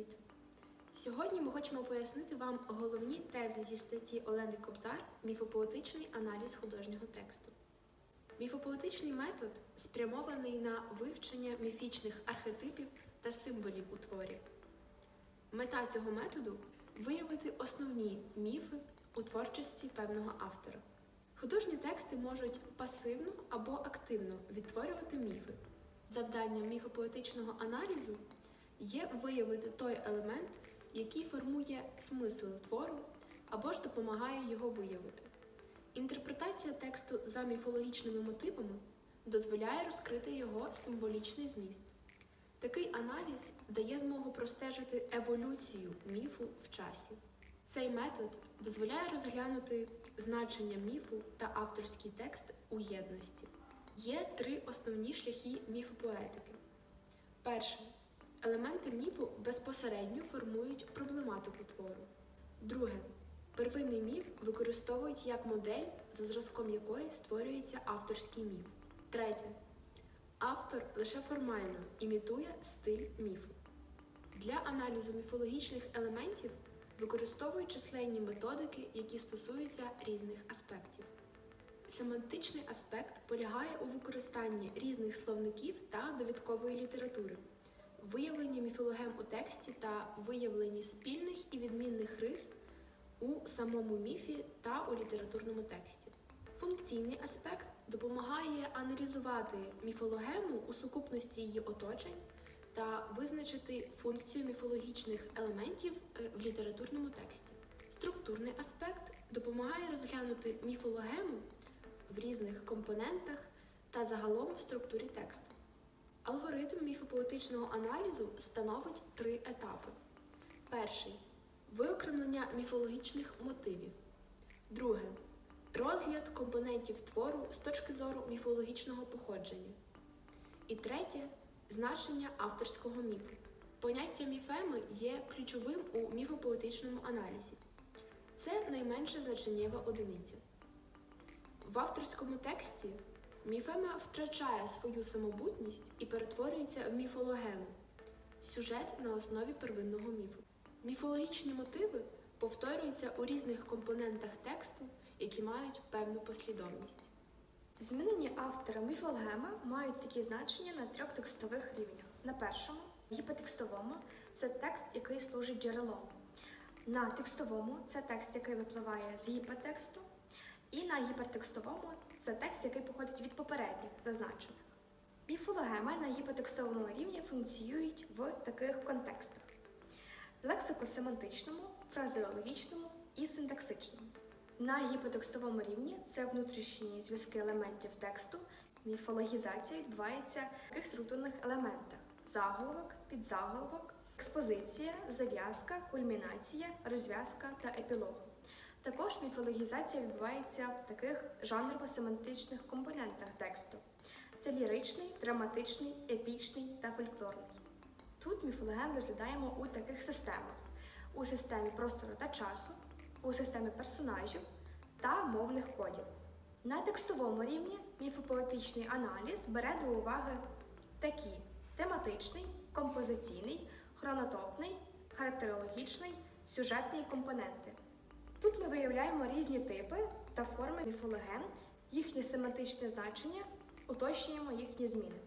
Привіт! Сьогодні ми хочемо пояснити вам головні тези зі статті Олени Кобзар Міфопоетичний аналіз художнього тексту. Міфопоетичний метод спрямований на вивчення міфічних архетипів та символів у творі. Мета цього методу виявити основні міфи у творчості певного автора. Художні тексти можуть пасивно або активно відтворювати міфи. Завданням міфопоетичного аналізу є виявити той елемент, який формує смисл твору або ж допомагає його виявити. Інтерпретація тексту за міфологічними мотивами дозволяє розкрити його символічний зміст. Такий аналіз дає змогу простежити еволюцію міфу в часі. Цей метод дозволяє розглянути значення міфу та авторський текст у єдності. Є три основні шляхи міфопоетики. Перше. Елементи міфу безпосередньо формують проблематику твору. Друге. Первинний міф використовують як модель, за зразком якої створюється авторський міф. Третє. Автор лише формально імітує стиль міфу. Для аналізу міфологічних елементів використовують численні методики, які стосуються різних аспектів. Семантичний аспект полягає у використанні різних словників та довідкової літератури, виявленні міфологем у тексті та виявленні спільних і відмінних рис у самому міфі та у літературному тексті. Функційний аспект допомагає аналізувати міфологему у сукупності її оточень та визначити функцію міфологічних елементів е, в літературному тексті. Структурний аспект допомагає розглянути міфологему в різних компонентах та загалом в структурі тексту. Алгоритм міфопоетичного аналізу становить три етапи. Перший виокремлення міфологічних мотивів. Друге розгляд компонентів твору з точки зору міфологічного походження. І третє значення авторського міфу. Поняття міфеми є ключовим у міфопоетичному аналізі. Це найменша значеннєва одиниця. В авторському тексті міфема втрачає свою самобутність і перетворюється в міфологему сюжет на основі первинного міфу. Міфологічні мотиви повторюються у різних компонентах тексту, які мають певну послідовність. Змінені автора міфологеми мають такі значення на трьох текстових рівнях. На першому, гіпотекстовому, це текст, який служить джерелом. На текстовому це текст, який випливає з гіпотексту. І на гіпертекстовому це текст, який походить від попередніх зазначених. Міфологеми на гіпотекстовому рівні функціюють в таких контекстах: лексико-семантичному, фразеологічному і синтаксичному. На гіпотекстовому рівні це внутрішні зв'язки елементів тексту. Міфологізація відбувається в таких структурних елементах: заголовок, підзаголовок, експозиція, зав'язка, кульмінація, розв'язка та епілог. Також міфологізація відбувається в таких жанрово-семантичних компонентах тексту: це ліричний, драматичний, епічний та фольклорний. Тут міфологем розглядаємо у таких системах: у системі простору та часу, у системі персонажів та мовних кодів. На текстовому рівні міфопоетичний аналіз бере до уваги такі: тематичний, композиційний, хронотопний, характерологічний, сюжетний компоненти. Тут ми виявляємо різні типи та форми міфологем, їхнє семантичне значення, уточнюємо їхні зміни.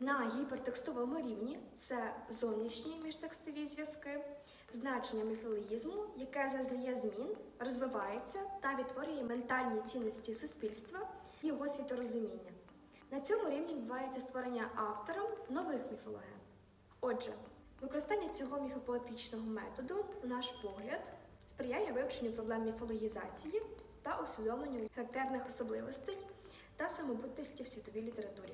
На гіпертекстовому рівні це зовнішні міжтекстові зв'язки, значення міфологізму, яке зазнає змін, розвивається та відтворює ментальні цінності суспільства і його світорозуміння. На цьому рівні відбувається створення автором нових міфологем. Отже, використання цього міфопоетичного методу, на наш погляд, сприяє вивченню проблем міфологізації та усвідомленню характерних особливостей та самобутності в світовій літературі.